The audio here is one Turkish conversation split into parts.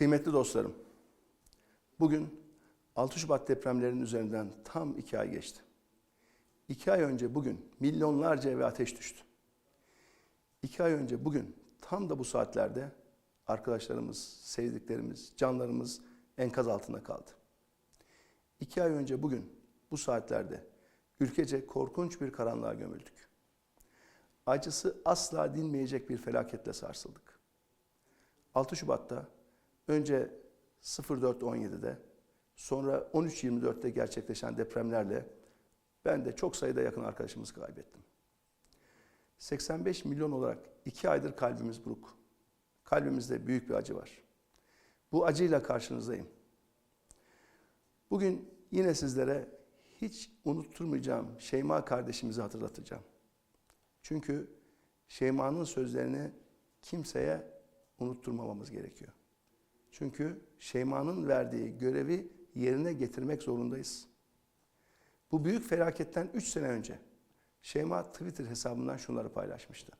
Kıymetli dostlarım, bugün 6 Şubat depremlerinin üzerinden tam iki ay geçti. İki ay önce bugün milyonlarca eve ateş düştü. İki ay önce bugün tam da bu saatlerde arkadaşlarımız, sevdiklerimiz, canlarımız enkaz altında kaldı. İki ay önce bugün bu saatlerde ülkece korkunç bir karanlığa gömüldük. Acısı asla dinmeyecek bir felaketle sarsıldık. 6 Şubat'ta önce 04.17'de sonra 13.24'te gerçekleşen depremlerle ben de çok sayıda yakın arkadaşımızı kaybettim. 85 milyon olarak iki aydır kalbimiz buruk. Kalbimizde büyük bir acı var. Bu acıyla karşınızdayım. Bugün yine sizlere hiç unutturmayacağım Şeyma kardeşimizi hatırlatacağım. Çünkü Şeyma'nın sözlerini kimseye unutturmamamız gerekiyor. Çünkü Şeyma'nın verdiği görevi yerine getirmek zorundayız. Bu büyük felaketten 3 sene önce Şeyma Twitter hesabından şunları paylaşmıştı.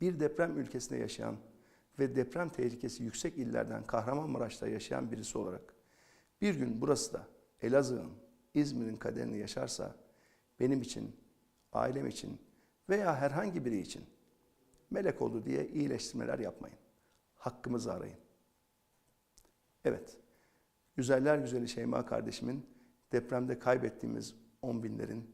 Bir deprem ülkesinde yaşayan ve deprem tehlikesi yüksek illerden Kahramanmaraş'ta yaşayan birisi olarak bir gün burası da Elazığ'ın, İzmir'in kaderini yaşarsa benim için, ailem için veya herhangi biri için melek oldu diye iyileştirmeler yapmayın. Hakkımızı arayın. Evet, güzeller güzeli Şeyma kardeşimin depremde kaybettiğimiz on binlerin,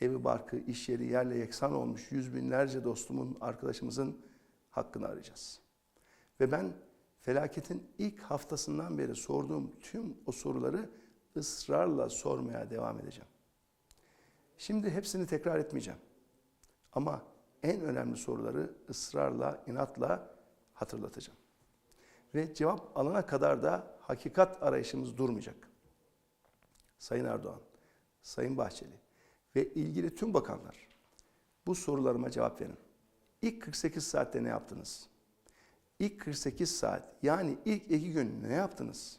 evi barkı, iş yeri yerle yeksan olmuş yüz binlerce dostumun, arkadaşımızın hakkını arayacağız. Ve ben felaketin ilk haftasından beri sorduğum tüm o soruları ısrarla sormaya devam edeceğim. Şimdi hepsini tekrar etmeyeceğim. Ama en önemli soruları ısrarla, inatla hatırlatacağım. Ve cevap alana kadar da hakikat arayışımız durmayacak. Sayın Erdoğan, Sayın Bahçeli ve ilgili tüm bakanlar bu sorularıma cevap verin. İlk 48 saatte ne yaptınız? İlk 48 saat yani ilk iki gün ne yaptınız?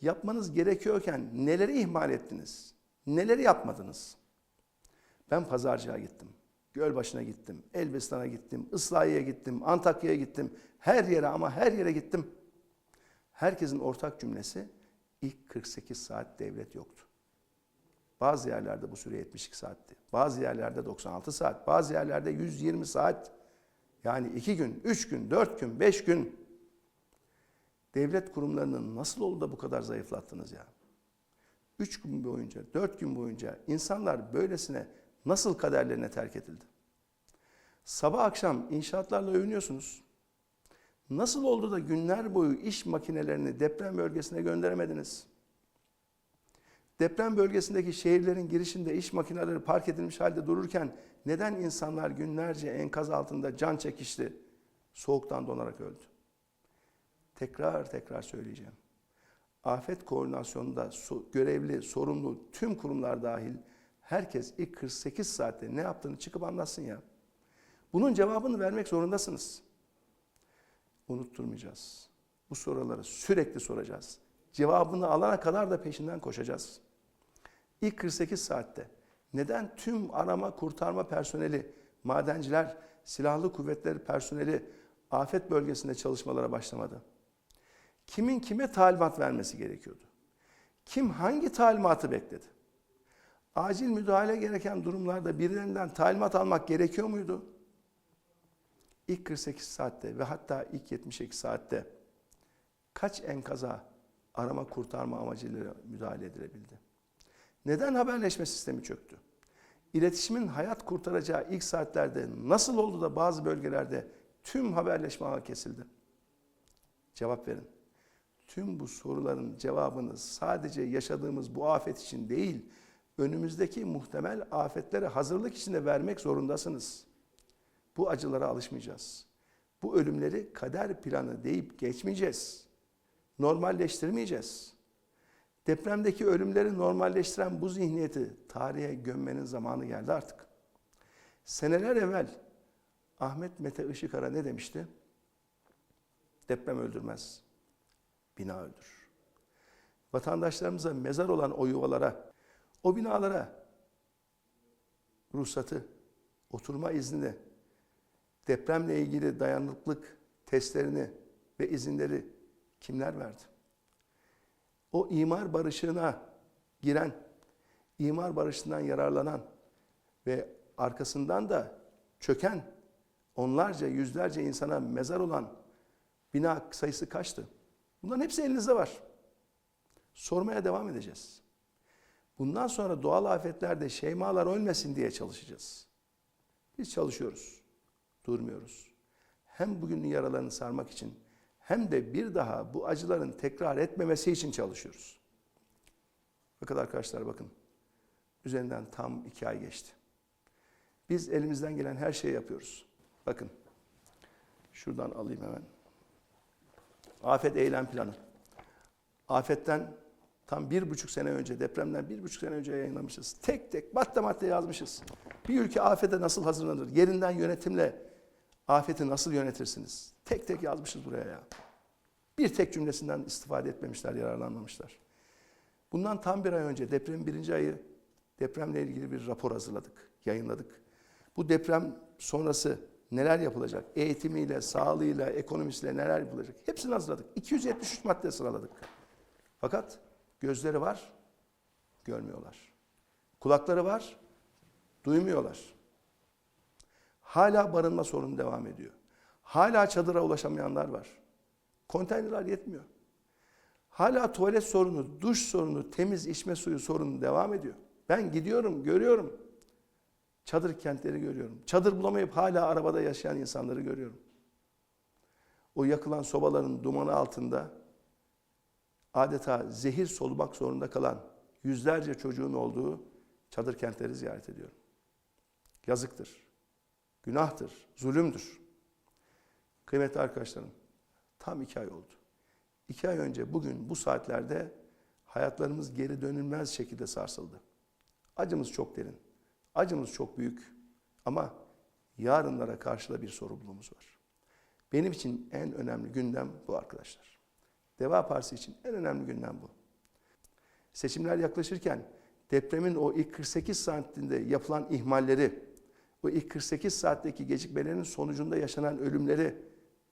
Yapmanız gerekiyorken neleri ihmal ettiniz? Neleri yapmadınız? Ben pazarcığa gittim. Gölbaşı'na gittim, Elbistan'a gittim, Islahiye'ye gittim, Antakya'ya gittim. Her yere ama her yere gittim. Herkesin ortak cümlesi ilk 48 saat devlet yoktu. Bazı yerlerde bu süre 72 saatti. Bazı yerlerde 96 saat, bazı yerlerde 120 saat. Yani 2 gün, 3 gün, 4 gün, 5 gün. Devlet kurumlarını nasıl oldu da bu kadar zayıflattınız ya? 3 gün boyunca, 4 gün boyunca insanlar böylesine nasıl kaderlerine terk edildi? Sabah akşam inşaatlarla övünüyorsunuz. Nasıl oldu da günler boyu iş makinelerini deprem bölgesine gönderemediniz? Deprem bölgesindeki şehirlerin girişinde iş makineleri park edilmiş halde dururken neden insanlar günlerce enkaz altında can çekişti, soğuktan donarak öldü? Tekrar tekrar söyleyeceğim. Afet koordinasyonunda görevli, sorumlu tüm kurumlar dahil herkes ilk 48 saatte ne yaptığını çıkıp anlatsın ya. Bunun cevabını vermek zorundasınız. Unutturmayacağız. Bu soruları sürekli soracağız. Cevabını alana kadar da peşinden koşacağız. İlk 48 saatte neden tüm arama kurtarma personeli, madenciler, silahlı kuvvetler personeli afet bölgesinde çalışmalara başlamadı? Kimin kime talimat vermesi gerekiyordu? Kim hangi talimatı bekledi? Acil müdahale gereken durumlarda birilerinden talimat almak gerekiyor muydu? İlk 48 saatte ve hatta ilk 72 saatte kaç enkaza arama kurtarma amacıyla müdahale edilebildi? Neden haberleşme sistemi çöktü? İletişimin hayat kurtaracağı ilk saatlerde nasıl oldu da bazı bölgelerde tüm haberleşme ağı kesildi? Cevap verin. Tüm bu soruların cevabını sadece yaşadığımız bu afet için değil, önümüzdeki muhtemel afetlere hazırlık içinde vermek zorundasınız. Bu acılara alışmayacağız. Bu ölümleri kader planı deyip geçmeyeceğiz. Normalleştirmeyeceğiz. Depremdeki ölümleri normalleştiren bu zihniyeti tarihe gömmenin zamanı geldi artık. Seneler evvel Ahmet Mete Işıkara ne demişti? Deprem öldürmez, bina öldürür. Vatandaşlarımıza mezar olan o yuvalara, o binalara ruhsatı, oturma iznini, depremle ilgili dayanıklılık testlerini ve izinleri kimler verdi? O imar barışına giren, imar barışından yararlanan ve arkasından da çöken onlarca, yüzlerce insana mezar olan bina sayısı kaçtı? Bunların hepsi elinizde var. Sormaya devam edeceğiz. Bundan sonra doğal afetlerde şeymalar ölmesin diye çalışacağız. Biz çalışıyoruz. Durmuyoruz. Hem bugünün yaralarını sarmak için hem de bir daha bu acıların tekrar etmemesi için çalışıyoruz. Fakat arkadaşlar bakın. Üzerinden tam iki ay geçti. Biz elimizden gelen her şeyi yapıyoruz. Bakın. Şuradan alayım hemen. Afet eylem planı. Afetten tam bir buçuk sene önce, depremden bir buçuk sene önce yayınlamışız. Tek tek madde madde yazmışız. Bir ülke afete nasıl hazırlanır? Yerinden yönetimle afeti nasıl yönetirsiniz? Tek tek yazmışız buraya ya. Bir tek cümlesinden istifade etmemişler, yararlanmamışlar. Bundan tam bir ay önce depremin birinci ayı depremle ilgili bir rapor hazırladık, yayınladık. Bu deprem sonrası neler yapılacak? Eğitimiyle, sağlığıyla, ekonomisiyle neler yapılacak? Hepsini hazırladık. 273 madde sıraladık. Fakat gözleri var, görmüyorlar. Kulakları var, duymuyorlar. Hala barınma sorunu devam ediyor. Hala çadıra ulaşamayanlar var. Konteynerler yetmiyor. Hala tuvalet sorunu, duş sorunu, temiz içme suyu sorunu devam ediyor. Ben gidiyorum, görüyorum. Çadır kentleri görüyorum. Çadır bulamayıp hala arabada yaşayan insanları görüyorum. O yakılan sobaların dumanı altında adeta zehir solumak zorunda kalan yüzlerce çocuğun olduğu çadır kentleri ziyaret ediyorum. Yazıktır, günahtır, zulümdür. Kıymetli arkadaşlarım, tam iki ay oldu. İki ay önce bugün bu saatlerde hayatlarımız geri dönülmez şekilde sarsıldı. Acımız çok derin, acımız çok büyük ama yarınlara karşı da bir sorumluluğumuz var. Benim için en önemli gündem bu arkadaşlar. Deva Partisi için en önemli gündem bu. Seçimler yaklaşırken depremin o ilk 48 saatinde yapılan ihmalleri, o ilk 48 saatteki gecikmelerin sonucunda yaşanan ölümleri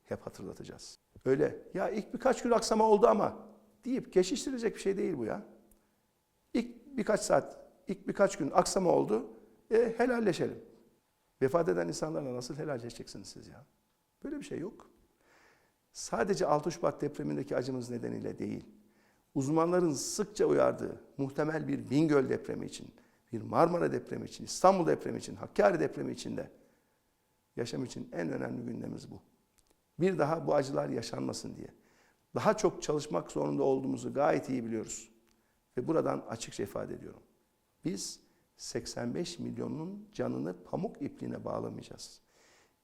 hep hatırlatacağız. Öyle ya ilk birkaç gün aksama oldu ama deyip geçiştirilecek bir şey değil bu ya. İlk birkaç saat, ilk birkaç gün aksama oldu, e, helalleşelim. Vefat eden insanlarla nasıl helalleşeceksiniz siz ya? Böyle bir şey yok. Sadece 6 Şubat depremindeki acımız nedeniyle değil, uzmanların sıkça uyardığı muhtemel bir Bingöl depremi için, bir Marmara depremi için, İstanbul depremi için, Hakkari depremi için de yaşam için en önemli gündemimiz bu. Bir daha bu acılar yaşanmasın diye. Daha çok çalışmak zorunda olduğumuzu gayet iyi biliyoruz. Ve buradan açıkça ifade ediyorum. Biz 85 milyonun canını pamuk ipliğine bağlamayacağız.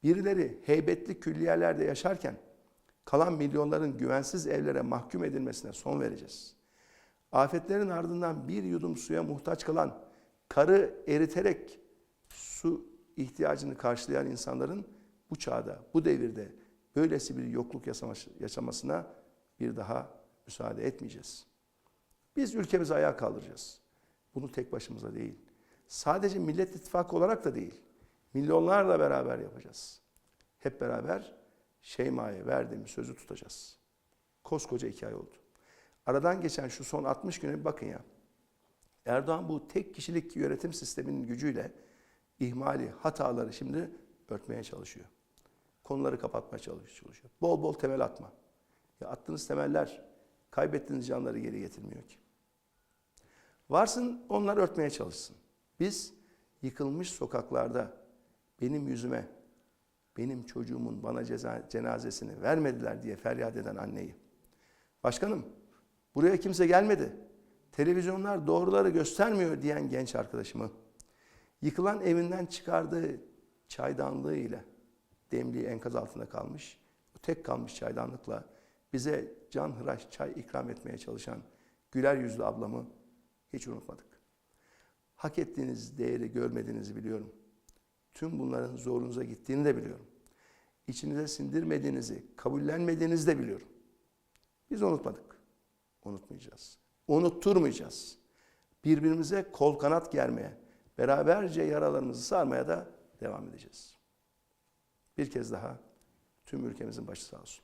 Birileri heybetli külliyelerde yaşarken kalan milyonların güvensiz evlere mahkum edilmesine son vereceğiz. Afetlerin ardından bir yudum suya muhtaç kalan, karı eriterek su ihtiyacını karşılayan insanların bu çağda, bu devirde böylesi bir yokluk yaşamasına bir daha müsaade etmeyeceğiz. Biz ülkemizi ayağa kaldıracağız. Bunu tek başımıza değil. Sadece Millet İttifakı olarak da değil. Milyonlarla beraber yapacağız. Hep beraber Şeyma'ya verdiğimiz sözü tutacağız. Koskoca iki ay oldu. Aradan geçen şu son 60 güne bir bakın ya. Erdoğan bu tek kişilik yönetim sisteminin gücüyle ihmali, hataları şimdi örtmeye çalışıyor. Konuları kapatmaya çalışıyor. Bol bol temel atma. Ya attığınız temeller kaybettiğiniz canları geri getirmiyor ki. Varsın onlar örtmeye çalışsın. Biz yıkılmış sokaklarda benim yüzüme, benim çocuğumun bana ceza, cenazesini vermediler diye feryat eden anneyi. Başkanım, buraya kimse gelmedi. Televizyonlar doğruları göstermiyor diyen genç arkadaşımı. Yıkılan evinden çıkardığı çaydanlığı ile demliği enkaz altında kalmış. Tek kalmış çaydanlıkla bize can hıraş çay ikram etmeye çalışan güler yüzlü ablamı hiç unutmadık. Hak ettiğiniz değeri görmediğinizi biliyorum. Tüm bunların zorunuza gittiğini de biliyorum. İçinize sindirmediğinizi, kabullenmediğinizi de biliyorum. Biz unutmadık. Unutmayacağız. Unutturmayacağız. Birbirimize kol kanat germeye, beraberce yaralarımızı sarmaya da devam edeceğiz. Bir kez daha tüm ülkemizin başı sağ olsun.